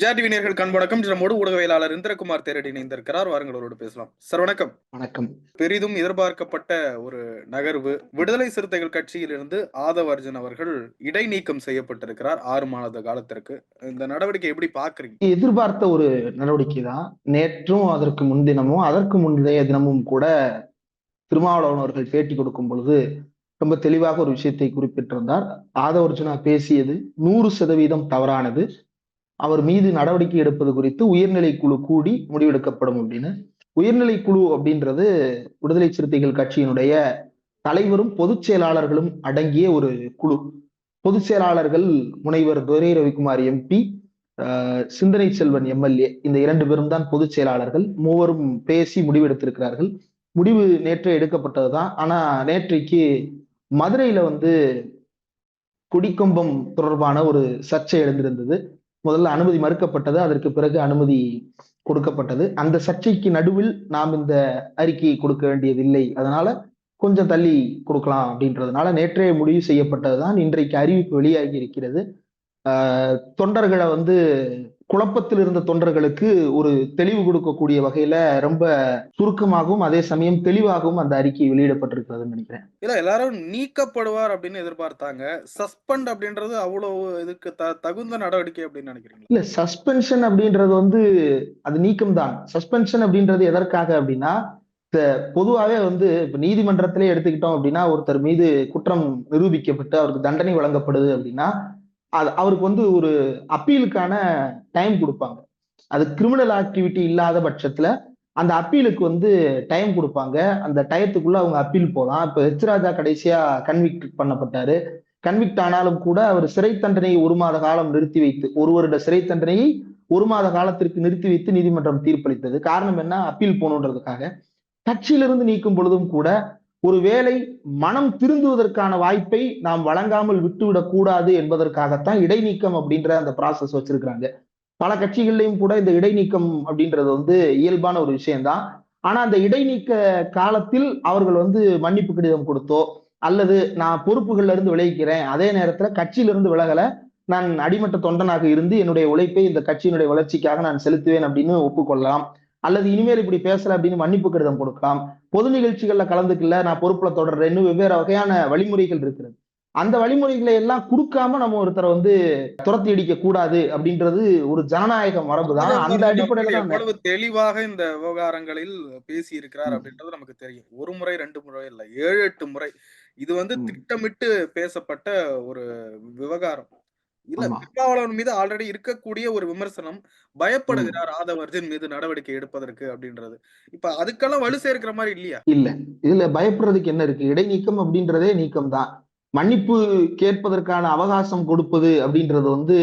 Vijaya TV நேர்கள் கண் வணக்கம் நம்மோடு ஊடகவியலாளர் இந்திரகுமார் தேரடி இணைந்திருக்கிறார். வாருங்கள் அவரோடு பேசலாம். சார் வணக்கம். வணக்கம். பெரிதும் எதிர்பார்க்கப்பட்ட ஒரு நகர்வு. விடுதலை சிறுத்தைகள் கட்சியிலிருந்து ஆதவ அர்ஜுன் அவர்கள் இடைநீக்கம் செய்யப்பட்டிருக்கிறார். ஆறு மாத காலத்திற்கு. இந்த நடவடிக்கை எப்படி பாக்குறீங்க எதிர்பார்த்த ஒரு நடவடிக்கை தான். நேற்றும் அதற்கு முன்தினமும் அதற்கு முந்தைய தினமும் கூட திருமாவளவன் அவர்கள் பேட்டி கொடுக்கும் பொழுது ரொம்ப தெளிவாக ஒரு விஷயத்தை குறிப்பிட்டிருந்தார். ஆதவர்ஜுனா பேசியது நூறு சதவீதம் தவறானது. அவர் மீது நடவடிக்கை எடுப்பது குறித்து உயர்நிலை குழு கூடி முடிவெடுக்கப்படும் அப்படின்னு. உயர்நிலை குழு அப்படின்றது விடுதலை சிறுத்தைகள் கட்சியினுடைய தலைவரும் பொதுச் செயலாளர்களும் அடங்கிய ஒரு குழு. பொதுச் செயலாளர்கள் முனைவர் துரை ரவிக்குமார் எம்பி சிந்தனை செல்வன் எம்எல்ஏ இந்த இரண்டு பேரும் தான் பொதுச் செயலாளர்கள். மூவரும் பேசி முடிவெடுத்திருக்கிறார்கள். முடிவு நேற்று எடுக்கப்பட்டதுதான். ஆனா நேற்றைக்கு மதுரையில வந்து குடிக்கொம்பம் தொடர்பான ஒரு சர்ச்சை எழுந்திருந்தது. முதல்ல அனுமதி மறுக்கப்பட்டது அதற்கு பிறகு அனுமதி கொடுக்கப்பட்டது. அந்த சர்ச்சைக்கு நடுவில் நாம் இந்த அறிக்கையை கொடுக்க வேண்டியதில்லை. அதனால கொஞ்சம் தள்ளி கொடுக்கலாம் அப்படின்றதுனால நேற்றைய முடிவு செய்யப்பட்டதுதான். இன்றைக்கு அறிவிப்பு வெளியாகி இருக்கிறது. தொண்டர்களை வந்து குழப்பத்தில் இருந்த தொண்டர்களுக்கு ஒரு தெளிவு கொடுக்கக்கூடிய வகையில ரொம்ப சுருக்கமாகவும் அதே சமயம் தெளிவாகவும் அந்த அறிக்கை வெளியிடப்பட்டிருக்கிறதுன்னு நினைக்கிறேன். இல்ல எல்லாரும் நீக்கப்படுவார் அப்படின்னு எதிர்பார்த்தாங்க. சஸ்பெண்ட் அப்படின்றது அவ்வளவு இதுக்கு தகுந்த நடவடிக்கை அப்படின்னு நினைக்கிறீங்களா? இல்ல சஸ்பென்ஷன் அப்படின்றது வந்து அது நீக்கம் தான் சஸ்பென்ஷன் அப்படின்றது எதற்காக அப்படின்னா பொதுவாகவே வந்து இப்ப நீதிமன்றத்திலே எடுத்துக்கிட்டோம் அப்படின்னா ஒருத்தர் மீது குற்றம் நிரூபிக்கப்பட்டு அவருக்கு தண்டனை வழங்கப்படுது அப்படின்னா அது அவருக்கு வந்து ஒரு அப்பீலுக்கான டைம் கொடுப்பாங்க. அது கிரிமினல் ஆக்டிவிட்டி இல்லாத பட்சத்துல அந்த அப்பீலுக்கு வந்து டைம் கொடுப்பாங்க. அந்த டயத்துக்குள்ள அவங்க அப்பீல் போகலாம் இப்போ ஹெச் ராஜா கடைசியா கன்விக்ட் பண்ணப்பட்டாரு. கன்விக்ட் ஆனாலும் கூட அவர் சிறை தண்டனையை ஒரு மாத காலம் நிறுத்தி வைத்து ஒரு வருட சிறை தண்டனையை ஒரு மாத காலத்திற்கு நிறுத்தி வைத்து நீதிமன்றம் தீர்ப்பளித்தது. காரணம் என்ன? அப்பீல் போகணுன்றதுக்காக. கட்சியிலிருந்து நீக்கும் பொழுதும் கூட ஒருவேளை மனம் திருந்துவதற்கான வாய்ப்பை நாம் வழங்காமல் விட்டுவிடக் கூடாது என்பதற்காகத்தான் இடைநீக்கம் அப்படின்ற அந்த ப்ராசஸ் வச்சிருக்கிறாங்க. பல கட்சிகள்லையும் கூட இந்த இடைநீக்கம் அப்படின்றது வந்து இயல்பான ஒரு விஷயம்தான். ஆனா அந்த இடைநீக்க காலத்தில் அவர்கள் வந்து மன்னிப்பு கடிதம் கொடுத்தோ அல்லது நான் பொறுப்புகள்ல இருந்து விளைவிக்கிறேன் அதே நேரத்துல கட்சியிலிருந்து விலகல நான் அடிமட்ட தொண்டனாக இருந்து என்னுடைய உழைப்பை இந்த கட்சியினுடைய வளர்ச்சிக்காக நான் செலுத்துவேன் அப்படின்னு ஒப்புக்கொள்ளலாம். அல்லது இனிமேல் இப்படி பேசல அப்படின்னு மன்னிப்பு கடிதம் கொடுக்கலாம். பொது நிகழ்ச்சிகள்ல கலந்துக்கல நான் பொறுப்புல தொடர்றேன்னு வெவ்வேறு வகையான வழிமுறைகள் இருக்கிறது அந்த வழிமுறைகளை எல்லாம் கொடுக்காம நம்ம ஒருத்தரை வந்து துரத்தி அடிக்க கூடாது அப்படின்றது ஒரு ஜனநாயக மரபு தான் அந்த அடிப்படையில எவ்வளவு தெளிவாக இந்த விவகாரங்களில் பேசி இருக்கிறார் அப்படின்றது நமக்கு தெரியும். ஒரு முறை ரெண்டு முறை இல்ல ஏழு எட்டு முறை. இது வந்து திட்டமிட்டு பேசப்பட்ட ஒரு விவகாரம். இல்ல திருமாவளவன் மீது ஆல்ரெடி இருக்கக்கூடிய ஒரு விமர்சனம் பயப்படுகிறார் ஆதவர்ஜன் மீது நடவடிக்கை எடுப்பதற்கு அப்படின்றது. இப்ப அதுக்கெல்லாம் வலு சேர்க்கிற மாதிரி இல்லையா? இல்ல. இதுல பயப்படுறதுக்கு என்ன இருக்கு? இடைநீக்கம் அப்படின்றதே நீக்கம் தான். மன்னிப்பு கேட்பதற்கான அவகாசம் கொடுப்பது அப்படின்றது வந்து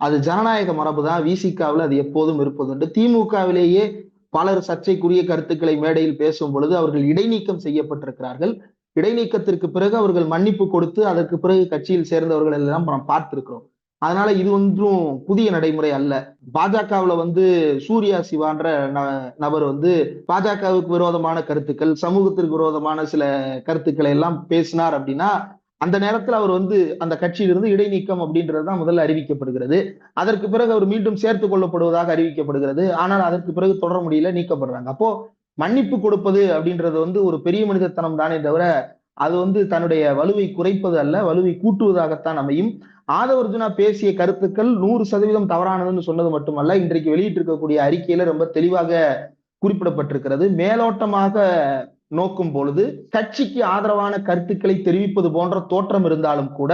அது ஜனநாயக மரபு தான். விசிகாவில் அது எப்போதும் இருப்பதுண்டு திமுகவிலேயே பலர் சர்ச்சைக்குரிய கருத்துக்களை மேடையில் பேசும் பொழுது அவர்கள் இடைநீக்கம் செய்யப்பட்டிருக்கிறார்கள். இடைநீக்கத்திற்கு பிறகு அவர்கள் மன்னிப்பு கொடுத்து அதற்கு பிறகு கட்சியில் சேர்ந்தவர்கள் எல்லாம் நாம் பார்த்திருக்கிறோம். அதனால இது ஒன்றும் புதிய நடைமுறை அல்ல. பாஜகவுல வந்து சூர்யா சிவான்ற நபர் வந்து பாஜகவுக்கு விரோதமான கருத்துக்கள் சமூகத்திற்கு விரோதமான சில கருத்துக்களை எல்லாம் பேசினார் அப்படின்னா அந்த நேரத்தில் அவர் வந்து அந்த கட்சியிலிருந்து இடைநீக்கம் அப்படின்றதுதான் முதல்ல அறிவிக்கப்படுகிறது. அதற்கு பிறகு அவர் மீண்டும் சேர்த்து கொள்ளப்படுவதாக அறிவிக்கப்படுகிறது. ஆனால் அதற்கு பிறகு தொடர முடியல நீக்கப்படுறாங்க. அப்போ மன்னிப்பு கொடுப்பது அப்படின்றது வந்து ஒரு பெரிய மனிதத்தனம் தானே தவிர அது வந்து தன்னுடைய வலுவை குறைப்பது அல்ல வலுவை கூட்டுவதாகத்தான் அமையும். ஆதவர்ஜுனா பேசிய கருத்துக்கள் நூறு சதவீதம் தவறானதுன்னு சொன்னது மட்டுமல்ல இன்றைக்கு வெளியிட்டிருக்கக்கூடிய அறிக்கையில ரொம்ப தெளிவாக குறிப்பிடப்பட்டிருக்கிறது. மேலோட்டமாக நோக்கும் பொழுது கட்சிக்கு ஆதரவான கருத்துக்களை தெரிவிப்பது போன்ற தோற்றம் இருந்தாலும் கூட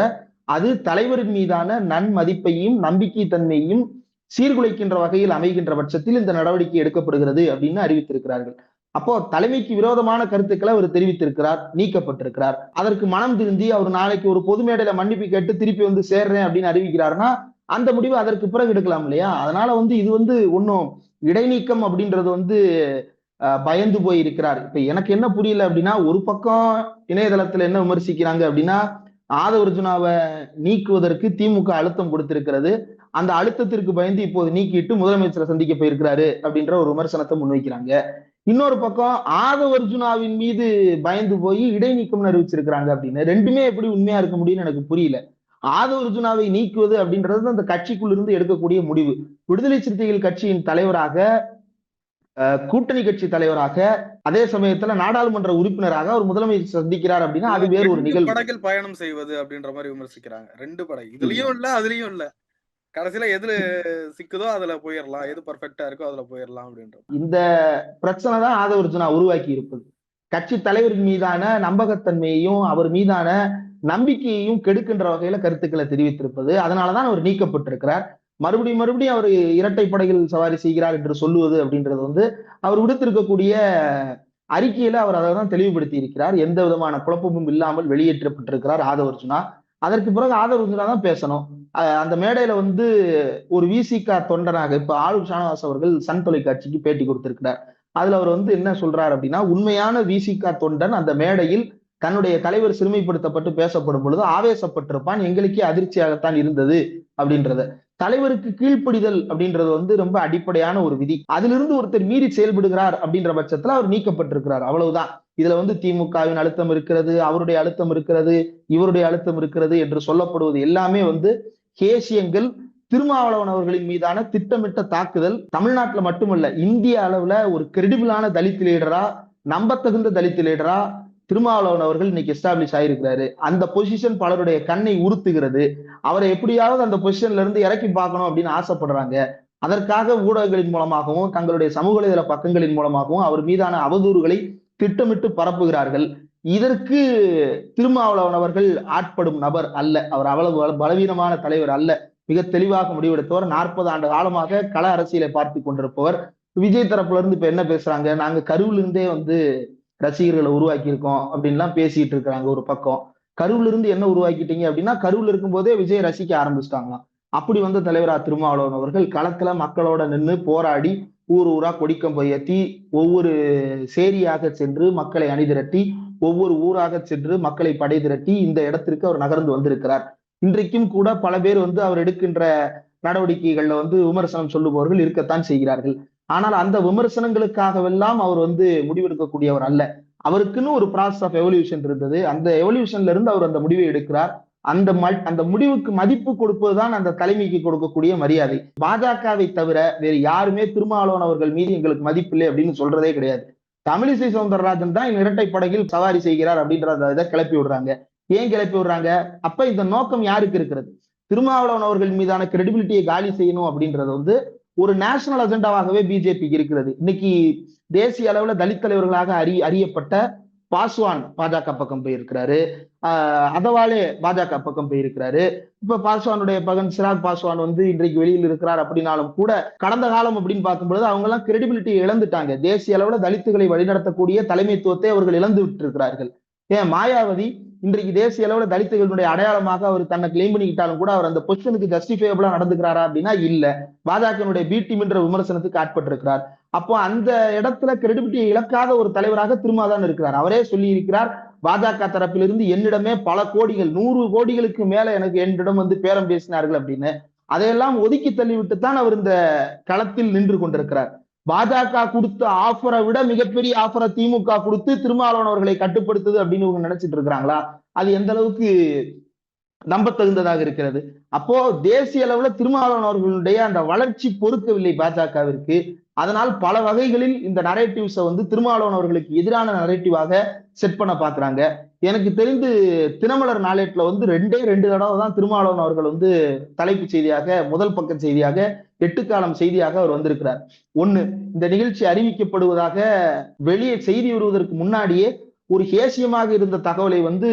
அது தலைவரின் மீதான நன்மதிப்பையும் நம்பிக்கை தன்மையையும் சீர்குலைக்கின்ற வகையில் அமைகின்ற பட்சத்தில் இந்த நடவடிக்கை எடுக்கப்படுகிறது அப்படின்னு அறிவித்திருக்கிறார்கள். அப்போ தலைமைக்கு விரோதமான கருத்துக்களை அவர் தெரிவித்திருக்கிறார் நீக்கப்பட்டிருக்கிறார். அதற்கு மனம் திருந்தி அவர் நாளைக்கு ஒரு பொது மேடையில மன்னிப்பு கேட்டு திருப்பி வந்து சேர்றேன் அப்படின்னு அறிவிக்கிறாருன்னா அந்த முடிவு அதற்கு பிறகு எடுக்கலாம் இல்லையா? அதனால வந்து இது வந்து ஒன்றும் இடைநீக்கம் அப்படின்றது வந்து பயந்து போய் இருக்கிறார் இப்ப எனக்கு என்ன புரியல அப்படின்னா ஒரு பக்கம் இணையதளத்துல என்ன விமர்சிக்கிறாங்க அப்படின்னா ஆதவர்ஜுனாவை நீக்குவதற்கு திமுக அழுத்தம் கொடுத்திருக்கிறது. அந்த அழுத்தத்திற்கு பயந்து இப்போது நீக்கிட்டு முதலமைச்சரை சந்திக்க போயிருக்கிறாரு அப்படின்ற ஒரு விமர்சனத்தை முன்வைக்கிறாங்க. இன்னொரு பக்கம் ஆதவர்ஜுனாவின் மீது பயந்து போய் இடைநீக்கம் அறிவிச்சிருக்கிறாங்க அப்படின்னு. ரெண்டுமே எப்படி உண்மையா இருக்க முடியும்னு எனக்கு புரியல. ஆதவர்ஜுனாவை நீக்குவது அப்படின்றது அந்த கட்சிக்குள் இருந்து எடுக்கக்கூடிய முடிவு. விடுதலை சிறுத்தைகள் கட்சியின் தலைவராக கூட்டணி கட்சி தலைவராக அதே சமயத்துல நாடாளுமன்ற உறுப்பினராக அவர் முதலமைச்சர் சந்திக்கிறார் அப்படின்னா அது வேறு ஒரு நிகழ்வு. படகில் பயணம் செய்வது அப்படின்ற மாதிரி விமர்சிக்கிறாங்க. ரெண்டு படகு இதுலயும் இல்ல அதுலயும் இல்ல. கடைசியில எதுல சிக்குதோ அதுல போயிடலாம் எது பர்ஃபெக்டா இருக்கோ அதுல போயிடலாம் அப்படின்ற இந்த பிரச்சனை தான் ஆதவர்ஜுனா உருவாக்கி இருப்பது கட்சி தலைவர் மீதான நம்பகத்தன்மையையும் அவர் மீதான நம்பிக்கையையும் கெடுக்கின்ற வகையில கருத்துக்களை தெரிவித்திருப்பது. அதனாலதான் அவர் நீக்கப்பட்டிருக்கிறார். மறுபடியும் மறுபடியும் அவர் இரட்டை படையில் சவாரி செய்கிறார் என்று சொல்லுவது அப்படின்றது வந்து அவர் விடுத்திருக்கக்கூடிய அறிக்கையில அவர் அதை தான் தெளிவுபடுத்தி இருக்கிறார் எந்த விதமான குழப்பமும் இல்லாமல் வெளியேற்றப்பட்டிருக்கிறார் ஆதவர்ஜுனா. அதற்கு பிறகு ஆதவர்ஜுனா தான் பேசணும். அந்த மேடையில வந்து ஒரு விசிகா தொண்டனாக இப்ப ஆளும் ஷானவாஸ் அவர்கள் சன் தொலைக்காட்சிக்கு பேட்டி கொடுத்திருக்கிறார். அதுல அவர் வந்து என்ன சொல்றாரு அப்படின்னா உண்மையான விசிகா தொண்டன் அந்த மேடையில் தன்னுடைய தலைவர் சிறுமைப்படுத்தப்பட்டு பேசப்படும் பொழுது ஆவேசப்பட்டிருப்பான் எங்களுக்கே அதிர்ச்சியாகத்தான் இருந்தது அப்படின்றத. தலைவருக்கு கீழ்ப்படிதல் அப்படின்றது வந்து ரொம்ப அடிப்படையான ஒரு விதி. அதிலிருந்து ஒருத்தர் மீறி செயல்படுகிறார் அப்படின்ற பட்சத்துல அவர் நீக்கப்பட்டிருக்கிறார். அவ்வளவுதான். இதுல வந்து திமுகவின் அழுத்தம் இருக்கிறது அவருடைய அழுத்தம் இருக்கிறது இவருடைய அழுத்தம் இருக்கிறது என்று சொல்லப்படுவது எல்லாமே வந்து கேசியங்கள் திருமாவளவன் அவர்களின் மீதான திட்டமிட்ட தாக்குதல். தமிழ்நாட்டுல மட்டுமல்ல இந்திய அளவுல ஒரு கிரெடிபிளான தலித் லீடரா நம்பத்தகுந்த தலித் லீடரா திருமாவளவன் அவர்கள் இன்னைக்கு எஸ்டாப்ளிஷ் ஆயிருக்கிறாரு. அந்த பொசிஷன் பலருடைய கண்ணை உறுத்துகிறது. அவரை எப்படியாவது அந்த பொசிஷன்ல இருந்து இறக்கி பார்க்கணும் அப்படின்னு ஆசைப்படுறாங்க. அதற்காக ஊடகங்களின் மூலமாகவும் தங்களுடைய சமூக வலைதள பக்கங்களின் மூலமாகவும் அவர் மீதான அவதூறுகளை திட்டமிட்டு பரப்புகிறார்கள். இதற்கு திருமாவளவனவர்கள் ஆட்படும் நபர் அல்ல. அவர் அவ்வளவு பலவீனமான தலைவர் அல்ல. மிக தெளிவாக முடிவெடுத்தவர். நாற்பது ஆண்டு காலமாக கள அரசியலை பார்த்து கொண்டிருப்பவர். விஜய் தரப்புல இருந்து இப்ப என்ன பேசுறாங்க? நாங்க கருவிலிருந்தே வந்து ரசிகர்களை உருவாக்கி இருக்கோம் அப்படின்லாம் பேசிட்டு இருக்கிறாங்க ஒரு பக்கம். கருவில இருந்து என்ன உருவாக்கிட்டீங்க அப்படின்னா கருவில் இருக்கும் போதே விஜய் ரசிக்க ஆரம்பிச்சிட்டாங்களாம். அப்படி வந்த தலைவரா திருமாவளவன் அவர்கள் களத்துல மக்களோட நின்று போராடி ஊர் ஊரா கொடிக்கம் ஏற்றி ஒவ்வொரு சேரியாக சென்று மக்களை அணிதிரட்டி ஒவ்வொரு ஊராக சென்று மக்களை படை திரட்டி இந்த இடத்திற்கு அவர் நகர்ந்து வந்திருக்கிறார். இன்றைக்கும் கூட பல பேர் வந்து அவர் எடுக்கின்ற நடவடிக்கைகள்ல வந்து விமர்சனம் சொல்லுபவர்கள் இருக்கத்தான் செய்கிறார்கள். ஆனால் அந்த விமர்சனங்களுக்காகவெல்லாம் அவர் வந்து முடிவெடுக்கக்கூடியவர் அல்ல. அவருக்குன்னு ஒரு ப்ராசஸ் ஆஃப் எவல்யூஷன் இருந்தது. அந்த எவல்யூஷன்ல இருந்து அவர் அந்த முடிவை எடுக்கிறார். அந்த அந்த முடிவுக்கு மதிப்பு கொடுப்பதுதான் அந்த தலைமைக்கு கொடுக்கக்கூடிய மரியாதை. பாஜகவை தவிர வேறு யாருமே திருமாவளவன் அவர்கள் மீது எங்களுக்கு மதிப்பில்லை அப்படின்னு சொல்றதே கிடையாது. தமிழிசை சவுந்தரராஜன் தான் இரட்டை படகில் சவாரி செய்கிறார் அப்படின்றத இதை கிளப்பி விடுறாங்க. ஏன் கிளப்பி விடுறாங்க? அப்ப இந்த நோக்கம் யாருக்கு இருக்கிறது? திருமாவளவன் அவர்கள் மீதான கிரெடிபிலிட்டியை காலி செய்யணும் அப்படின்றது வந்து ஒரு நேஷனல் அஜெண்டாவாகவே பிஜேபிக்கு இருக்கிறது. இன்னைக்கு தேசிய அளவுல தலித் தலைவர்களாக அறி அறியப்பட்ட பாஸ்வான் பாஜக பக்கம் போயிருக்கிறாரு. ஆஹ் அதவாலே பாஜக பக்கம் போயிருக்கிறாரு. இப்ப பாஸ்வானுடைய பகன் சிராக் பாஸ்வான் வந்து இன்றைக்கு வெளியில் இருக்கிறார் அப்படின்னாலும் கூட கடந்த காலம் அப்படின்னு பார்க்கும்பொழுது அவங்க எல்லாம் கிரெடிபிலிட்டி இழந்துட்டாங்க. தேசிய அளவுல தலித்துகளை வழிநடத்தக்கூடிய தலைமைத்துவத்தை அவர்கள் இழந்து விட்டு இருக்கிறார்கள் ஏன் மாயாவதி இன்றைக்கு தேசிய அளவுல தலித்துகளுடைய அடையாளமாக அவர் தன்னை கிளைம் பண்ணிக்கிட்டாலும் கூட அவர் அந்த பொசிஷனுக்கு ஜஸ்டிஃபைபிளா நடந்துக்கிறாரா அப்படின்னா இல்ல. பாஜகனுடைய பி டீம் என்ற விமர்சனத்துக்கு ஆட்பட்டிருக்கிறார். அப்போ அந்த இடத்துல கிரெடிபிலிட்டியை இழக்காத ஒரு தலைவராக திருமாதான் இருக்கிறார். அவரே சொல்லி இருக்கிறார் பாஜக தரப்பிலிருந்து என்னிடமே பல கோடிகள் நூறு கோடிகளுக்கு மேல எனக்கு என்னிடம் வந்து பேரம் பேசினார்கள் அப்படின்னு. அதையெல்லாம் ஒதுக்கி தள்ளிவிட்டு தான் அவர் இந்த களத்தில் நின்று கொண்டிருக்கிறார். பாஜக கொடுத்த ஆஃபரை விட மிகப்பெரிய ஆஃபரை திமுக கொடுத்து திருமாவளவன் அவர்களை கட்டுப்படுத்துது அப்படின்னு இவங்க நினைச்சிட்டு இருக்கிறாங்களா? அது எந்த அளவுக்கு நம்பத்தகுந்ததாக இருக்கிறது? அப்போ தேசிய அளவுல திருமாவளவன் அவர்களுடைய அந்த வளர்ச்சி பொறுக்கவில்லை பாஜகவிற்கு. அதனால் பல வகைகளில் இந்த நரேட்டிவ்ஸை வந்து திருமாவளவன் அவர்களுக்கு எதிரான நரேட்டிவாக செட் பண்ண பாக்குறாங்க எனக்கு தெரிந்து தினமலர் நாளேட்டில் வந்து ரெண்டே ரெண்டு தடவை தான் திருமாவளவன் அவர்கள் வந்து தலைப்பு செய்தியாக முதல் பக்க செய்தியாக எட்டு காலம் செய்தியாக அவர் வந்திருக்கிறார். ஒன்று இந்த நிகழ்ச்சி அறிவிக்கப்படுவதாக வெளியே செய்தி வருவதற்கு முன்னாடியே ஒரு ஹேசியமாக இருந்த தகவலை வந்து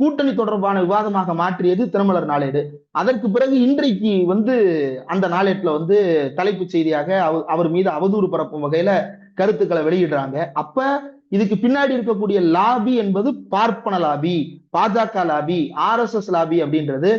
கூட்டணி தொடர்பான விவாதமாக மாற்றியது திருமலர் நாளேடு. அதற்கு பிறகு இன்றைக்கு வந்து அந்த நாளேட்டில் வந்து தலைப்பு செய்தியாக அவர் மீது அவதூறு பரப்பும் வகையில கருத்துக்களை வெளியிடுறாங்க. அப்ப இதுக்கு பின்னாடி இருக்கக்கூடிய லாபி என்பது பார்ப்பன lobby BJP lobby R S S lobby அப்படின்றது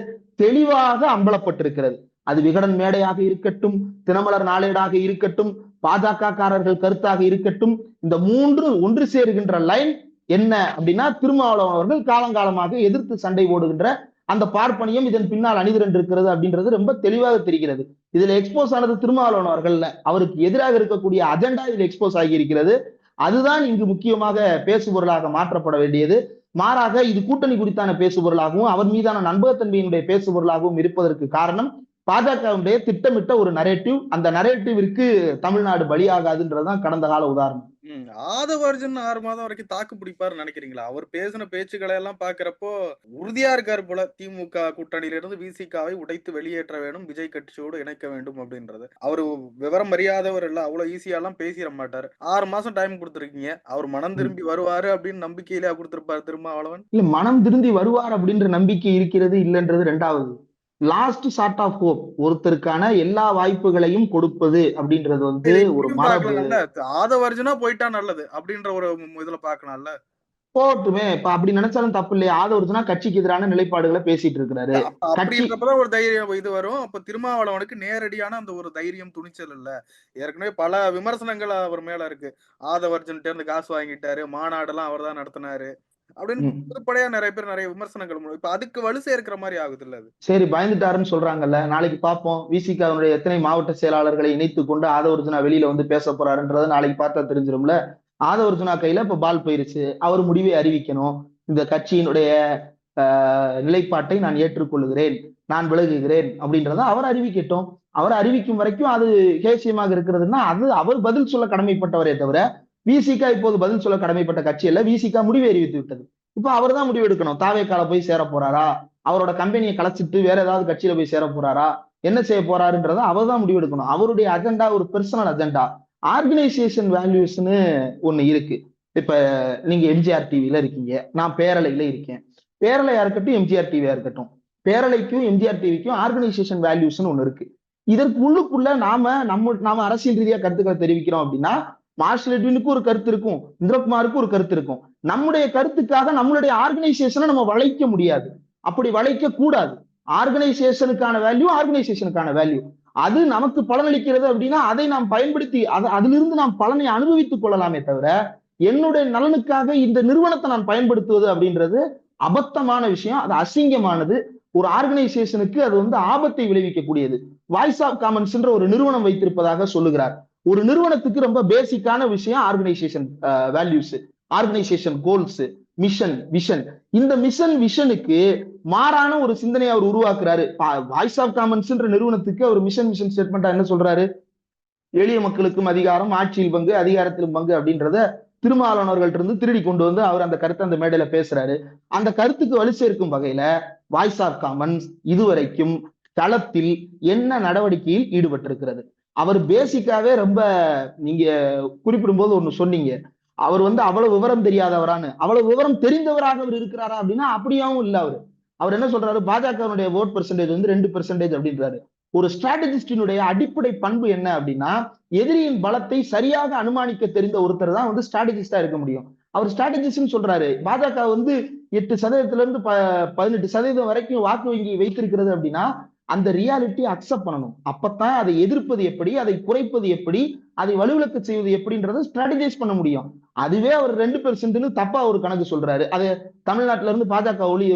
தெளிவாக அம்பலப்பட்டிருக்கிறது. அது விகடன் மேடையாக இருக்கட்டும் தினமலர் நாளேடாக இருக்கட்டும் பாஜக காரர்கள் கருத்தாக இருக்கட்டும் இந்த மூன்று ஒன்று சேருகின்ற லைன் என்ன அப்படின்னா திருமாவளவன் அவர்கள் காலங்காலமாக எதிர்த்து சண்டை ஓடுகின்ற அந்த பார்ப்பனியம் இதன் பின்னால் அணிதிரண்டிருக்கிறது அப்படின்றது ரொம்ப தெளிவாக தெரிகிறது. இதுல எக்ஸ்போஸ் ஆனது திருமாவளவன் அவர்கள் அவருக்கு எதிராக இருக்கக்கூடிய அஜெண்டா இதுல எக்ஸ்போஸ் ஆகி இருக்கிறது அதுதான் இங்கு முக்கியமாக பேசுபொருளாக மாற்றப்பட வேண்டியது. மாறாக இது கூட்டணி குறித்தான பேசுபொருளாகவும் அவர் மீதான நண்பகத்தன்மையினுடைய பேசுபொருளாகவும் இருப்பதற்கு காரணம் பாஜகவுடைய திட்டமிட்ட ஒரு நரேட்டிவ் அந்த நரேட்டிவிற்கு தமிழ்நாடு பலியாகாதுன்றதுதான் கடந்த கால உதாரணம். ஆதவ அர்ஜுன் ஆறு மாதம் வரைக்கும் தாக்கு பிடிப்பாருன்னு நினைக்கிறீங்களா? அவர் பேசின பேச்சுக்களை எல்லாம் பாக்குறப்போ உறுதியா இருக்காரு போல திமுக கூட்டணியில இருந்து விசிகாவை உடைத்து வெளியேற்ற வேண்டும் விஜய் கட்சியோடு இணைக்க வேண்டும் அப்படின்றது. அவரு விவரம் அறியாதவர் இல்ல அவ்வளவு ஈஸியா எல்லாம் பேசிட மாட்டாரு. ஆறு மாசம் டைம் கொடுத்துருக்கீங்க. அவர் மனம் திரும்பி வருவாரு அப்படின்னு நம்பிக்கையில கொடுத்திருப்பாரு திருமாவளவன்? இல்ல மனம் திருந்தி வருவார் அப்படின்ற நம்பிக்கை இருக்கிறது இல்லைன்றது ரெண்டாவது. லாஸ்ட் சார்ட் ஆஃப் ஹோப் ஒருத்தருக்கான எல்லா வாய்ப்புகளையும் கொடுப்பது அப்படின்றது வந்து ஒரு மரபு. ஆதவ அர்ஜுனா போயிட்டா நல்லது அப்படின்ற ஒரு இதுல பாக்கலாம்ல போட்டுமே இப்ப அப்படி நினைச்சாலும் தப்பு இல்லையா. ஆதவர்ஜுனா கட்சிக்கு எதிரான நிலைப்பாடுகளை பேசிட்டு இருக்கிறாரு. அப்ப அப்படின்றப்பதான் ஒரு தைரியம் இது வரும். அப்ப திருமாவளவனுக்கு நேரடியான அந்த ஒரு தைரியம் துணிச்சல் இல்ல. ஏற்கனவே பல விமர்சனங்கள் அவர் மேல இருக்கு. ஆதவர்ஜன்ட்ட இருந்து காசு வாங்கிட்டாரு. மாநாடெல்லாம் அவர் தான் நடத்தினாரு. அப்படின்னு. பொதுப்படையா நிறைய பேர் நிறைய விமர்சனங்கள் இப்ப அதுக்கு வலு சேர்க்கிற மாதிரி ஆகுது இல்ல அது? சரி பயந்துட்டாருன்னு சொல்றாங்கல்ல. நாளைக்கு பார்ப்போம். விசிகாவுடைய எத்தனை மாவட்ட செயலாளர்களை இணைத்து கொண்டு ஆதவர்ஜுனா வெளியில வந்து பேச போறாருன்றதை நாளைக்கு பார்த்தா தெரிஞ்சிரும்ல. ஆதவர்ஜுனா கையில இப்ப பால் போயிருச்சு. அவர் முடிவை அறிவிக்கணும். இந்த கட்சியினுடைய நிலைப்பாட்டை நான் ஏற்றுக்கொள்கிறேன் நான் விலகுகிறேன் அப்படின்றத அவர் அறிவிக்கட்டும். அவர் அறிவிக்கும் வரைக்கும் அது கேசியமாக இருக்கிறதுன்னா அது அவர் பதில் சொல்ல கடமைப்பட்டவரே தவிர விசிகா இப்போது பதில் சொல்ல கடமைப்பட்ட கட்சி அல்ல. விசிகா முடிவு அறிவித்து விட்டது. இப்ப அவர் தான் முடிவு எடுக்கணும். தாவேக்கால போய் சேர போறாரா? அவரோட கம்பெனியை கலைச்சிட்டு வேற ஏதாவது கட்சியில போய் சேர போறாரா? என்ன செய்ய போறாருன்றத அவர் தான் முடிவெடுக்கணும் அவருடைய அஜெண்டா ஒரு பர்சனல் அஜெண்டா ஆர்கனைசேஷன் வேல்யூஸ்னு ஒண்ணு இருக்கு. இப்ப நீங்க எம்ஜிஆர் டிவில இருக்கீங்க. நான் பேரலையில இருக்கேன். பேரலையா இருக்கட்டும் எம்ஜிஆர் டிவியா இருக்கட்டும். பேரலைக்கும் எம்ஜிஆர் டிவிக்கும் ஆர்கனைசேஷன் வேல்யூஸ்னு ஒண்ணு இருக்கு. இதற்கு உள்ளுக்குள்ள நாம நம்ம நாம அரசியல் ரீதியா கருத்துக்களை தெரிவிக்கிறோம் அப்படின்னா மார்ஷல் எட்வினுக்கு ஒரு கருத்து இருக்கும் இந்திரகுமாருக்கு ஒரு கருத்து இருக்கும். நம்முடைய கருத்துக்காக நம்மளுடைய ஆர்கனைசேஷனை நம்ம வளைக்க முடியாது. அப்படி வளைக்க கூடாது. ஆர்கனைசேஷனுக்கான வேல்யூ ஆர்கனைசேஷனுக்கான வேல்யூ அது நமக்கு பலனளிக்கிறது அப்படின்னா அதை நாம் பயன்படுத்தி அது அதிலிருந்து நாம் பலனை அனுபவித்துக் கொள்ளலாமே தவிர என்னுடைய நலனுக்காக இந்த நிறுவனத்தை நான் பயன்படுத்துவது அப்படின்றது அபத்தமான விஷயம். அது அசிங்கமானது. ஒரு ஆர்கனைசேஷனுக்கு அது வந்து ஆபத்தை விளைவிக்கக்கூடியது. வாய்ஸ் ஆஃப் காமன்ஸ்ன்ற ஒரு நிறுவனம் வைத்திருப்பதாக சொல்லுகிறார். ஒரு நிறுவனத்துக்கு ரொம்ப பேசிக்கான விஷயம் organisation values organisation goals mission vision இந்த மிஷன் விஷனுக்கு மாறான ஒரு சிந்தனையை அவர் உருவாக்குறாரு. வாய்ஸ் ஆஃப் காமன்ஸ்ன்ற நிறுவனத்துக்கு அவர் மிஷன் மிஷன் ஸ்டேட்மெண்டா என்ன சொல்றாரு? எளிய மக்களுக்கும் அதிகாரம் ஆட்சியில் பங்கு அதிகாரத்திலும் பங்கு அப்படின்றத திருமாவளவர்கள்ட்ட இருந்து திருடி கொண்டு வந்து அவர் அந்த கருத்தை அந்த மேடையில பேசுறாரு. அந்த கருத்துக்கு வலு சேர்க்கும் வகையில வாய்ஸ் ஆஃப் காமன்ஸ் இதுவரைக்கும் தளத்தில் என்ன நடவடிக்கையில் ஈடுபட்டிருக்கிறது? அவர் பேசிக்காவே ரொம்ப நீங்க குறிப்பிடும்போது ஒண்ணு சொன்னீங்க. அவர் வந்து அவ்வளவு விவரம் தெரியாதவரான்னு. அவ்வளவு விவரம் தெரிந்தவராக அவர் இருக்கிறாரா அப்படின்னா அப்படியாவும் இல்லை அவர். அவர் என்ன சொல்றாரு? பாஜகவுடைய ஓட் பெர்சன்டேஜ் வந்து ரெண்டு பெர்சன்டேஜ் அப்படின்றாரு. ஒரு ஸ்ட்ராட்டஜிஸ்டினுடைய அடிப்படை பண்பு என்ன அப்படின்னா எதிரியின் பலத்தை சரியாக அனுமானிக்க தெரிந்த ஒருத்தர் தான் வந்து ஸ்ட்ராட்டஜிஸ்டா இருக்க முடியும். அவர் ஸ்ட்ராட்டஜிஸ்ட்னு சொல்றாரு. பாஜக வந்து எட்டு சதவீதத்துல இருந்து ப பதினெட்டு சதவீதம் வரைக்கும் வாக்கு வங்கி வைத்திருக்கிறது அப்படின்னா அந்த ரியாலிட்டி அக்செப்ட் பண்ணணும். அப்பத்தான் அதை எதிர்ப்பது எப்படி அதை குறைப்பது எப்படி அதை வலுவிழக்க செய்வது எப்படின்றத ஸ்ட்ராட்டஜைஸ் பண்ண முடியும். அதுவே அவர் ரெண்டு பெர்சென்ட்னு தப்பா ஒரு கணக்கு சொல்றாரு. அது தமிழ்நாட்டில இருந்து பாஜக ஒளி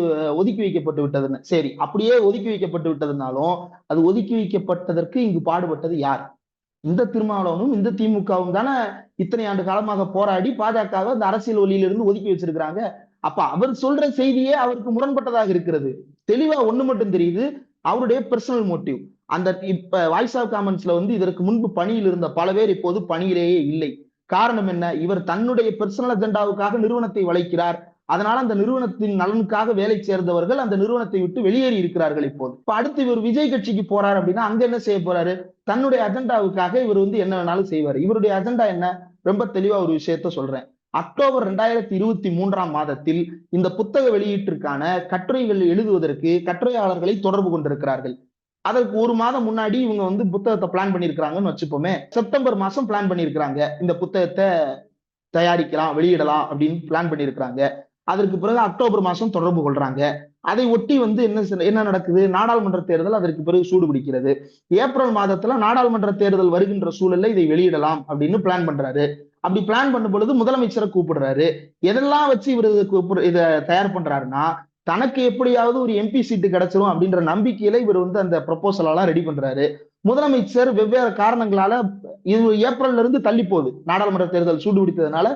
ஒதுக்கி வைக்கப்பட்டு விட்டதுன்னு. சரி அப்படியே ஒதுக்கி வைக்கப்பட்டு விட்டதுனாலும் அது ஒதுக்கி வைக்கப்பட்டதற்கு இங்கு பாடுபட்டது யார்? இந்த திருமாவளவனும் இந்த திமுகவும் தானே இத்தனை ஆண்டு காலமாக போராடி பாஜகவை இந்த அரசியல் ஒளியிலிருந்து ஒதுக்கி வச்சிருக்கிறாங்க. அப்ப அவர் சொல்ற செய்தியே அவருக்கு முரண்பட்டதாக இருக்கிறது. தெளிவா ஒண்ணு மட்டும் தெரியுது. அவருடைய பர்சனல் மோட்டிவ் அந்த இப்ப வாய்ஸ் ஆஃப் காமன்ஸ்ல வந்து இதற்கு முன்பு பணியில் இருந்த பல பேர் இப்போது பணியிலேயே இல்லை. காரணம் என்ன? இவர் தன்னுடைய பர்சனல் அஜெண்டாவுக்காக நிறுவனத்தை வளைக்கிறார். அதனால அந்த நிறுவனத்தின் நலனுக்காக வேலை சேர்ந்தவர்கள் அந்த நிறுவனத்தை விட்டு வெளியேறி இருக்கிறார்கள் இப்போது. இப்ப அடுத்து இவர் விஜய் கட்சிக்கு போறாரு அப்படின்னா அங்க என்ன செய்ய போறாரு? தன்னுடைய அஜெண்டாவுக்காக இவர் வந்து என்ன வேணாலும் செய்வார். இவருடைய அஜெண்டா என்ன? ரொம்ப தெளிவா ஒரு விஷயத்த சொல்றேன். அக்டோபர் ரெண்டாயிரத்தி இருபத்தி மூன்றாம் மாதத்தில் இந்த புத்தக வெளியீட்டிற்கான கட்டுரைகள் எழுதுவதற்கு கட்டுரையாளர்களை தொடர்பு கொண்டிருக்கிறார்கள். அதற்கு ஒரு மாதம் முன்னாடி இவங்க வந்து புத்தகத்தை பிளான் பண்ணியிருக்கிறாங்கன்னு வச்சுப்போமே செப்டம்பர் மாசம் பிளான் பண்ணிருக்கிறாங்க இந்த புத்தகத்தை தயாரிக்கலாம் வெளியிடலாம் அப்படின்னு பிளான் பண்ணியிருக்கிறாங்க. அதற்கு பிறகு அக்டோபர் மாசம் தொடர்பு கொள்றாங்க. அதை ஒட்டி வந்து என்ன என்ன நடக்குது? நாடாளுமன்ற தேர்தல் அதற்கு பிறகு சூடு பிடிக்கிறது. ஏப்ரல் மாதத்துல நாடாளுமன்ற தேர்தல் வருகின்ற சூழல்ல இதை வெளியிடலாம் அப்படின்னு பிளான் பண்றாரு. அப்படி பிளான் பண்ணும் பொழுது முதலமைச்சரை கூப்பிடுறாரு. எதெல்லாம் வச்சு இவர் இதை தயார் பண்றாருன்னா தனக்கு எப்படியாவது ஒரு எம்பி சீட்டு கிடைச்சிரும் அப்படின்ற நம்பிக்கையில இவர் வந்து அந்த ப்ரொபோசல் எல்லாம் ரெடி பண்றாரு. முதலமைச்சர் வெவ்வேறு காரணங்களால இது ஏப்ரல்ல இருந்து தள்ளி போகுது. நாடாளுமன்ற தேர்தல் சூடு பிடித்ததுனால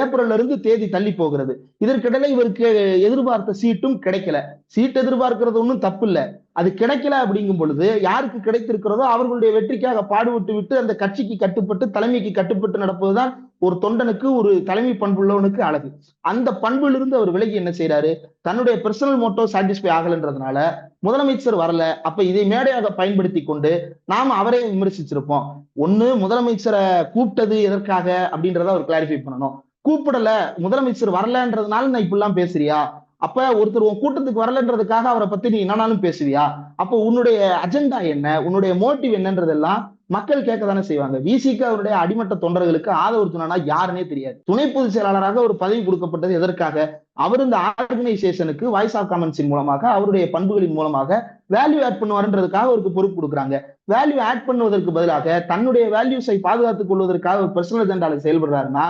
ஏப்ரல்ல இருந்து தேதி தள்ளி போகிறது. இதற்கிடையில இவருக்கு எதிர்பார்த்த சீட்டும் கிடைக்கல. சீட் எதிர்பார்க்கறது ஒன்றும் தப்பு இல்லை. அது கிடைக்கல அப்படிங்கும் பொழுது யாருக்கு கிடைத்திருக்கிறதோ அவர்களுடைய வெற்றிக்காக பாடுபட்டு விட்டு அந்த கட்சிக்கு கட்டுப்பட்டு தலைமைக்கு கட்டுப்பட்டு நடப்பதுதான் ஒரு தொண்டனுக்கு ஒரு தலைமை பண்புள்ளவனுக்கு அழகு. அந்த பண்பிலிருந்து அவர் விலகி என்ன செய்யறாரு தன்னுடைய பர்சனல் மோட்டோ சாட்டிஸ்ஃபை ஆகலன்றதுனால முதலமைச்சர் வரல. அப்ப இதை மேடையாக பயன்படுத்தி கொண்டு நாம அவரே விமர்சிச்சிருப்போம். ஒண்ணு முதலமைச்சரை கூப்பிட்டது எதற்காக அப்படின்றத அவர் கிளாரிஃபை பண்ணணும். கூப்பிடல முதலமைச்சர் வரலன்றதுனால நான் இப்படிலாம் பேசுறியா? அப்ப ஒருத்தர் உன் கூட்டத்துக்கு வரலன்றதுக்காக அவரை பத்தி நீ என்னன்னாலும் பேசுவியா? அப்போ உன்னுடைய அஜெண்டா என்ன? உன்னுடைய மோட்டிவ் என்னன்றதெல்லாம் மக்கள் கேட்க தானே செய்வாங்க விசிக்கு அவருடைய அடிமட்ட தொண்டர்களுக்கு ஆதரவு யாருன்னே தெரியாது. துணை பொதுச் செயலாளராக ஒரு பதவி கொடுக்கப்பட்டது எதற்காக? அவர் இந்த ஆர்கனைசேஷனுக்கு வாய்ஸ் ஆஃப் காமன்ஸின் மூலமாக அவருடைய பண்புகளின் மூலமாக வேல்யூ ஆட் பண்ணுவாருன்றதுக்காக அவருக்கு பொறுப்பு கொடுக்குறாங்க. வேல்யூ ஆட் பண்ணுவதற்கு பதிலாக தன்னுடைய வேல்யூஸை பாதுகாத்துக் கொள்வதற்காக ஒரு பர்சனல் அஜெண்டால செயல்படுறாருன்னா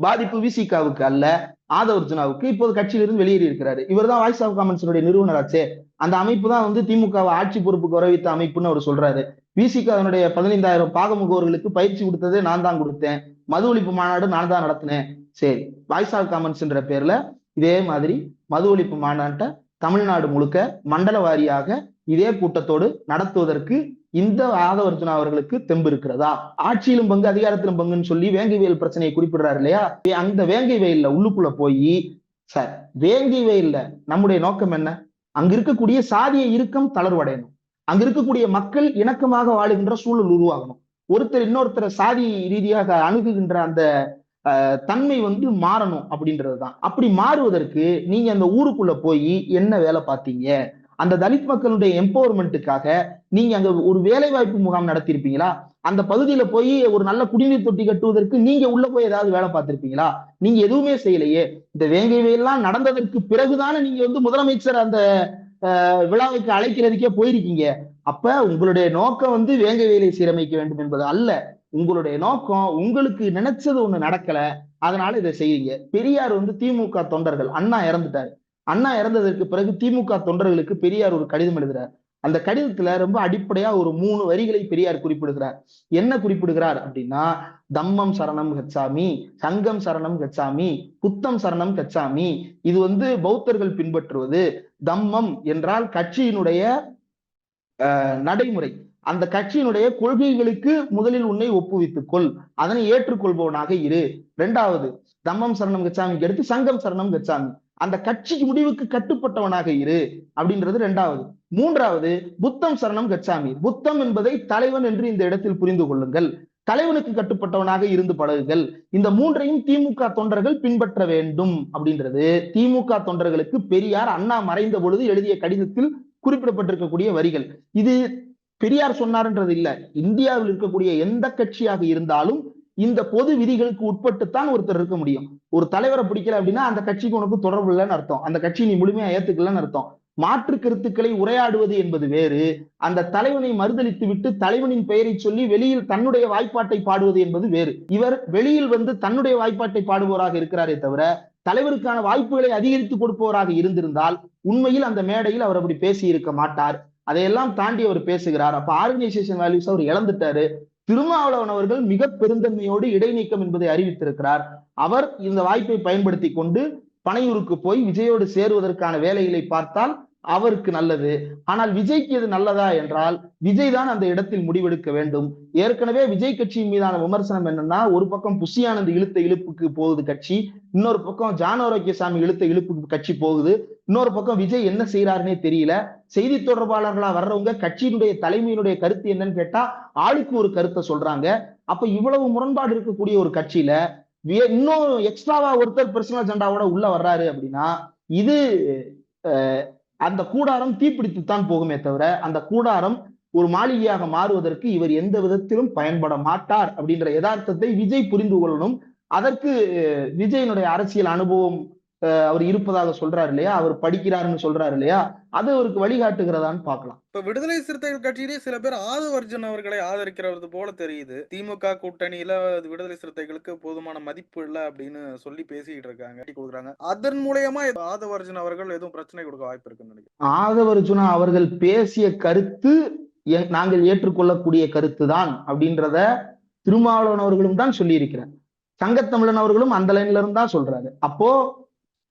பாதிப்பு விசிகாவுக்கு அல்ல ஆதவர்ஜுனாவுக்கு இப்போது கட்சியிலிருந்து வெளியேறி இருக்கிறாரு. இவர் தான் வாய்ஸ் ஆஃப் நிறுவனர் நிறுவனராச்சே அந்த அமைப்பு தான் வந்து திமுகவை ஆட்சி பொறுப்புக்கு வரவித்த அமைப்புன்னு அவர் சொல்றாரு. விசிகாவினுடைய பதினைந்தாயிரம் பாகமுகவர்களுக்கு பயிற்சி கொடுத்ததே நான் தான் கொடுத்தேன். மது ஒழிப்பு மாநாடு நான் தான் நடத்தினேன். சரி வாய்ஸ் ஆஃப் காமன்ஸ்ன்ற பேர்ல இதே மாதிரி மது ஒழிப்பு மாநாட்டை தமிழ்நாடு முழுக்க மண்டல வாரியாக இதே கூட்டத்தோடு நடத்துவதற்கு இந்த ஆதவர்ஜுனா அவர்களுக்கு தெம்பு இருக்கிறதா? ஆட்சியிலும் பங்கு அதிகாரத்திலும் பங்குன்னு சொல்லி வேங்கை வயல் பிரச்சனையை குறிப்பிடுறாரு இல்லையா? அந்த வேங்கை வயல்ல உள்ளுக்குள்ள போய் சார் வேங்கை வயல்ல நம்முடைய நோக்கம் என்ன? அங்க இருக்கக்கூடிய சாதிய இறுக்கம் தளர்வடையணும். அங்க இருக்கக்கூடிய மக்கள் இணக்கமாக வாழுகின்ற சூழல் உருவாகணும். ஒருத்தர் இன்னொருத்தரை சாதி ரீதியாக அணுகுகின்ற அந்த தன்மை வந்து மாறணும் அப்படின்றதுதான். அப்படி மாறுவதற்கு நீங்க அந்த ஊருக்குள்ள போய் என்ன வேலை பார்த்தீங்க? அந்த தலித் மக்களுடைய எம்பவர்மெண்ட்டுக்காக நீங்க அங்க ஒரு வேலை வாய்ப்பு முகாம் நடத்திருப்பீங்களா அந்த பகுதியில போய் ஒரு நல்ல குடிநீர் தொட்டி கட்டுவதற்கு நீங்க உள்ள போய் ஏதாவது வேலை பார்த்திருப்பீங்களா? நீங்க எதுவுமே செய்யலையே. இந்த வேங்கை எல்லாம் நடந்ததற்கு பிறகுதானே நீங்க வந்து முதலமைச்சர் அந்த விழாவுக்கு அழைக்கிறதுக்கே போயிருக்கீங்க. அப்ப உங்களுடைய நோக்கம் வந்து வேங்கை வேலை சீரமைக்க வேண்டும் என்பது அல்ல. உங்களுடைய நோக்கம் உங்களுக்கு நினைச்சது ஒண்ணு நடக்கல. அதனால இதை செய்யுங்க பெரியார் வந்து திமுக தொண்டர்கள். அண்ணா இறந்துட்டாரு. அண்ணா இறந்ததற்கு பிறகு திமுக தொண்டர்களுக்கு பெரியார் ஒரு கடிதம் எழுதுறார். அந்த கடிதத்துல ரொம்ப அடிப்படையா ஒரு மூணு வரிகளை பெரியார் குறிப்பிடுகிறார். என்ன குறிப்பிடுகிறார் அப்படின்னா தம்மம் சரணம் கச்சாமி சங்கம் சரணம் கச்சாமி புத்தம் சரணம் கச்சாமி. இது வந்து பௌத்தர்கள் பின்பற்றுவது. தம்மம் என்றால் கட்சியினுடைய நடைமுறை. அந்த கட்சியினுடைய கொள்கைகளுக்கு முதலில் உன்னை ஒப்புவித்துக் கொள். அதனை ஏற்றுக்கொள்பவனாக இரு. இரண்டாவது தம்மம் சரணம் கச்சாமிக்கு அடுத்து சங்கம் சரணம் கச்சாமி. அந்த கட்சி முடிவுக்கு கட்டுப்பட்டவனாக இரு அப்படின்றது ரெண்டாவது. மூன்றாவது புத்தம் சரணம் கச்சாமி. புத்தம் என்பதை தலைவன் என்று இந்த இடத்தில் புரிந்து கொள்ளுங்கள். தலைவனுக்கு கட்டுப்பட்டவனாக இருந்து பழகுங்கள். இந்த மூன்றையும் திமுக தொண்டர்கள் பின்பற்ற வேண்டும் அப்படின்றது. திமுக தொண்டர்களுக்கு பெரியார் அண்ணா மறைந்த பொழுது எழுதிய கடிதத்தில் குறிப்பிடப்பட்டிருக்கக்கூடிய வரிகள். இது பெரியார் சொன்னார்ன்றது இல்ல. இந்தியாவில் இருக்கக்கூடிய எந்த கட்சியாக இருந்தாலும் இந்த பொது விதிகளுக்கு உட்பட்டுத்தான் ஒருத்தர் இருக்க முடியும். ஒரு தலைவரை பிடிக்கல அப்படின்னா அந்த கட்சிக்கு உனக்கு தொடர்பு இல்லைன்னு அர்த்தம். அந்த கட்சி நீ முழுமையா ஏத்துக்கலன்னு அர்த்தம். மாற்று கருத்துக்களை உரையாடுவது என்பது வேறு. அந்த தலைவனை மறுதளித்து விட்டு தலைவனின் பெயரை சொல்லி வெளியில் தன்னுடைய வாய்ப்பாட்டை பாடுவது என்பது வேறு. இவர் வெளியில் வந்து தன்னுடைய வாய்ப்பாட்டை பாடுபவராக இருக்கிறாரே தவிர தலைவருக்கான வாய்ப்புகளை அதிகரித்து கொடுப்பவராக இருந்திருந்தால் உண்மையில் அந்த மேடையில் அவர் அப்படி பேசி இருக்க மாட்டார். அதையெல்லாம் தாண்டி அவர் பேசுகிறார். அப்ப ஆர்கனைசேஷன் வேல்யூஸ் அவர் இழந்துட்டாரு. திருமாவளவன் அவர்கள் மிக பெருந்தன்மையோடு இடைநீக்கம் என்பதை அறிவித்திருக்கிறார். அவர் இந்த வாய்ப்பை பயன்படுத்தி கொண்டு பனையூருக்கு போய் விஜயோடு சேருவதற்கான வேலைகளை பார்த்தால் அவருக்கு நல்லது. ஆனால் விஜய்க்கு எது நல்லதா என்றால் விஜய் தான் அந்த இடத்தில் முடிவெடுக்க வேண்டும். ஏற்கனவே விஜய் கட்சியின் மீதான விமர்சனம் என்னன்னா ஒரு பக்கம் புஷியானந்த் இழுத்த இழுப்புக்கு போகுது கட்சி இன்னொரு பக்கம் ஜானோரோக்கியசாமி இழுத்த இழுப்புக்கு கட்சி போகுது. இன்னொரு பக்கம் விஜய் என்ன செய்யறாருன்னே தெரியல. செய்தி தொடர்பாளர்களா வர்றவங்க கட்சியினுடைய தலைமையினுடைய கருத்து என்னன்னு கேட்டா ஆளுக்கு ஒரு கருத்தை சொல்றாங்க. அப்ப இவ்வளவு முரண்பாடு இருக்கக்கூடிய ஒரு கட்சியில இன்னும் எக்ஸ்ட்ராவா ஒருத்தர் பர்சனல் ஜெண்டாவோட உள்ள வர்றாரு அப்படின்னா இது அந்த கூடாரம் தீப்பிடித்துத்தான் போகுமே தவிர அந்த கூடாரம் ஒரு மாளிகையாக மாறுவதற்கு இவர் எந்த விதத்திலும் பயன்பட மாட்டார் அப்படின்ற யதார்த்தத்தை விஜய் புரிந்து கொள்ளணும். அதற்கு விஜயனுடைய அரசியல் அனுபவம் அவர் இருப்பதாக சொல்றாரு இல்லையா? அவர் படிக்கிறாருன்னு சொல்றாரு இல்லையா? அது அவருக்கு வழிகாட்டுகிறதான்னு பார்க்கலாம். இப்ப விடுதலை சிறுத்தைகள் கட்சியிலே சில பேர் ஆதவர்ஜன் அவர்களை ஆதரிக்கிறது போல தெரியுது. திமுக கூட்டணியில விடுதலை சிறுத்தைகளுக்கு போதுமான மதிப்பு இல்லை அப்படின்னு சொல்லி பேசிட்டு இருக்காங்க. கொடுக்குறாங்க. அதன் மூலயமா ஆதவர்ஜன் அவர்கள் எதுவும் பிரச்சனை கொடுக்க வாய்ப்பு இருக்குன்னு நினைக்கிறேன். ஆதவர்ஜுனா அவர்கள் பேசிய கருத்து நாங்கள் ஏற்றுக்கொள்ளக்கூடிய கருத்து தான் அப்படின்றத திருமாவளவன் அவர்களும் தான் சொல்லி இருக்கிறேன் சங்கத்தமிழன் அவர்களும் அந்த லைன்ல இருந்து சொல்றாரு. அப்போ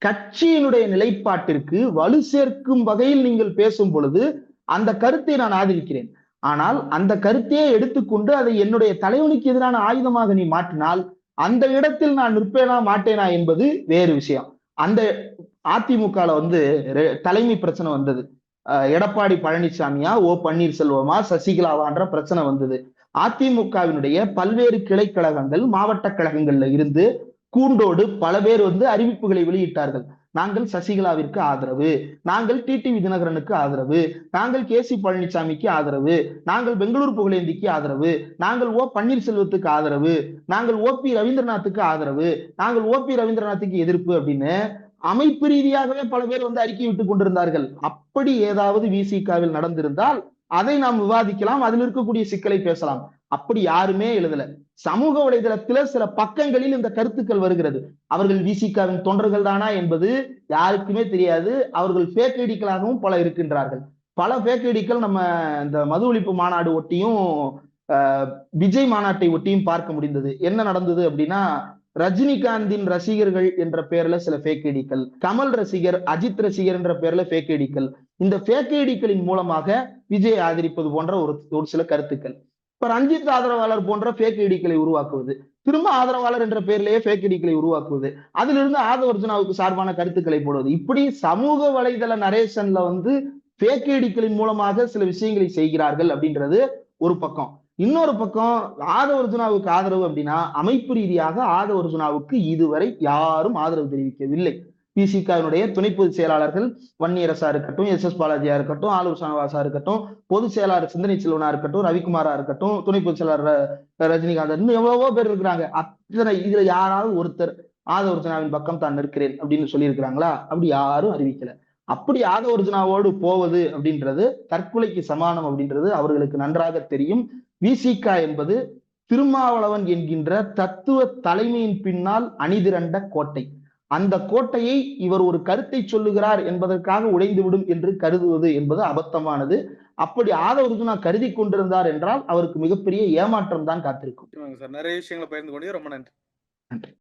கட்சியினுடைய நிலைப்பாட்டிற்கு வலு சேர்க்கும் வகையில் நீங்கள் பேசும் பொழுது அந்த கருத்தை நான் ஆதரிக்கிறேன். ஆனால் அந்த கருத்தையே எடுத்துக்கொண்டு அதை என்னுடைய தலைவனுக்கு எதிரான ஆயுதமாக நீ மாற்றினால் அந்த இடத்தில் நான் நிற்பேனா மாட்டேனா என்பது வேறு விஷயம். அந்த அதிமுகல வந்து ரெ- தலைமை பிரச்சனை வந்தது. எடப்பாடி பழனிசாமியா ஓ பன்னீர்செல்வமா சசிகலாவான்ற பிரச்சனை வந்தது. அதிமுகவினுடைய பல்வேறு கிளை கழகங்கள் மாவட்ட கழகங்கள்ல இருந்து கூண்டோடு பல பேர் வந்து அறிவிப்புகளை வெளியிட்டார்கள். நாங்கள் சசிகலாவிற்கு ஆதரவு நாங்கள் டிடிவி தினகரனுக்கு ஆதரவு நாங்கள் கே சி பழனிசாமிக்கு ஆதரவு நாங்கள் பெங்களூர் புகழேந்திக்கு ஆதரவு நாங்கள் ஓ பன்னீர்செல்வத்துக்கு ஆதரவு நாங்கள் ஓ பி ரவீந்திரநாத்துக்கு ஆதரவு நாங்கள் ஓ பி ரவீந்திரநாத்துக்கு எதிர்ப்பு அப்படின்னு அமைப்பு ரீதியாகவே பல பேர் வந்து அறிக்கை விட்டுக் கொண்டிருந்தார்கள். அப்படி ஏதாவது விசிகாவில் நடந்திருந்தால் அதை நாம் விவாதிக்கலாம் அதில் இருக்கக்கூடிய சிக்கலை பேசலாம். அப்படி யாருமே எழுதல. சமூக வலைதளத்துல சில பக்கங்களில் இந்த கருத்துக்கள் வருகிறது. அவர்கள் விசிகாவின் தொண்டர்கள் தானா என்பது யாருக்குமே தெரியாது. அவர்கள் ஃபேக் ஐடிக்களாகவும் பல இருக்கின்றார்கள். பல ஃபேக் ஐடிக்கள் நம்ம இந்த மது ஒழிப்பு மாநாடு ஒட்டியும் ஆஹ், விஜய் மாநாட்டை ஒட்டியும் பார்க்க முடிந்தது. என்ன நடந்தது அப்படின்னா ரஜினிகாந்தின் ரசிகர்கள் என்ற பெயர்ல சில ஃபேக் ஐடிக்கள் கமல் ரசிகர் அஜித் ரசிகர் என்ற பெயர்ல ஃபேக் ஐடிக்கள் இந்த ஃபேக் ஐடிக்களின் மூலமாக விஜய் ஆதரிப்பது போன்ற ஒரு ஒரு சில கருத்துக்கள். இப்ப ரஞ்சித் ஆதரவாளர் போன்ற ஃபேக் ஐடிக்களை உருவாக்குவது திரும்ப ஆதரவாளர் என்ற பெயரிலேயே ஃபேக் ஐடிக்களை உருவாக்குவது அதிலிருந்து ஆதவர்ஜுனாவுக்கு சார்பான கருத்துக்களை போடுவது. இப்படி சமூக வலைதள நரேஷன்ல வந்து ஃபேக் ஐடிக்களின் மூலமாக சில விஷயங்களை செய்கிறார்கள் அப்படின்றது ஒரு பக்கம். இன்னொரு பக்கம் ஆதவர்ஜுனாவுக்கு ஆதரவு அப்படின்னா அமைப்பு ரீதியாக ஆதவர்ஜுனாவுக்கு இதுவரை யாரும் ஆதரவு தெரிவிக்கவில்லை. பிசிகாவினுடைய துணை பொதுச் செயலாளர்கள் வன்னியரசா இருக்கட்டும் எஸ் எஸ் பாலாஜியா இருக்கட்டும் ஆலூர் சனவாசா இருக்கட்டும் பொதுச் செயலாளர் சிந்தனை செல்வனா இருக்கட்டும் ரவிக்குமாரா இருக்கட்டும் துணை பொதுச் செயலாளர் ரஜினிகாந்த் இன்னும் எவ்வளவோ பேர் இருக்கிறாங்க. அத்தனை இதுல யாராவது ஒருத்தர் ஆதவர்ஜுனாவின் பக்கம் தான் நிற்கிறேன் அப்படின்னு சொல்லியிருக்கிறாங்களா? அப்படி யாரும் அறிவிக்கல. அப்படி ஆதவர்ஜுனாவோடு போவது அப்படின்றது தற்கொலைக்கு சமானம் அப்படின்றது அவர்களுக்கு நன்றாக தெரியும். விசிகா என்பது திருமாவளவன் என்கின்ற தத்துவ தலைமையின் பின்னால் அணிதிரண்ட கோட்டை. அந்த கோட்டையை இவர் ஒரு கருத்தை சொல்லுகிறார் என்பதற்காக உடைந்துவிடும் என்று கருதுவது என்பது அபத்தமானது. அப்படி ஆதவர்ஜுனா கருதி கொண்டிருந்தார் என்றால் அவருக்கு மிகப்பெரிய ஏமாற்றம் தான் காத்திருக்கும். சார். நிறைய விஷயங்களை பகிர்ந்து கொண்டீங்க. ரொம்ப நன்றி. நன்றி.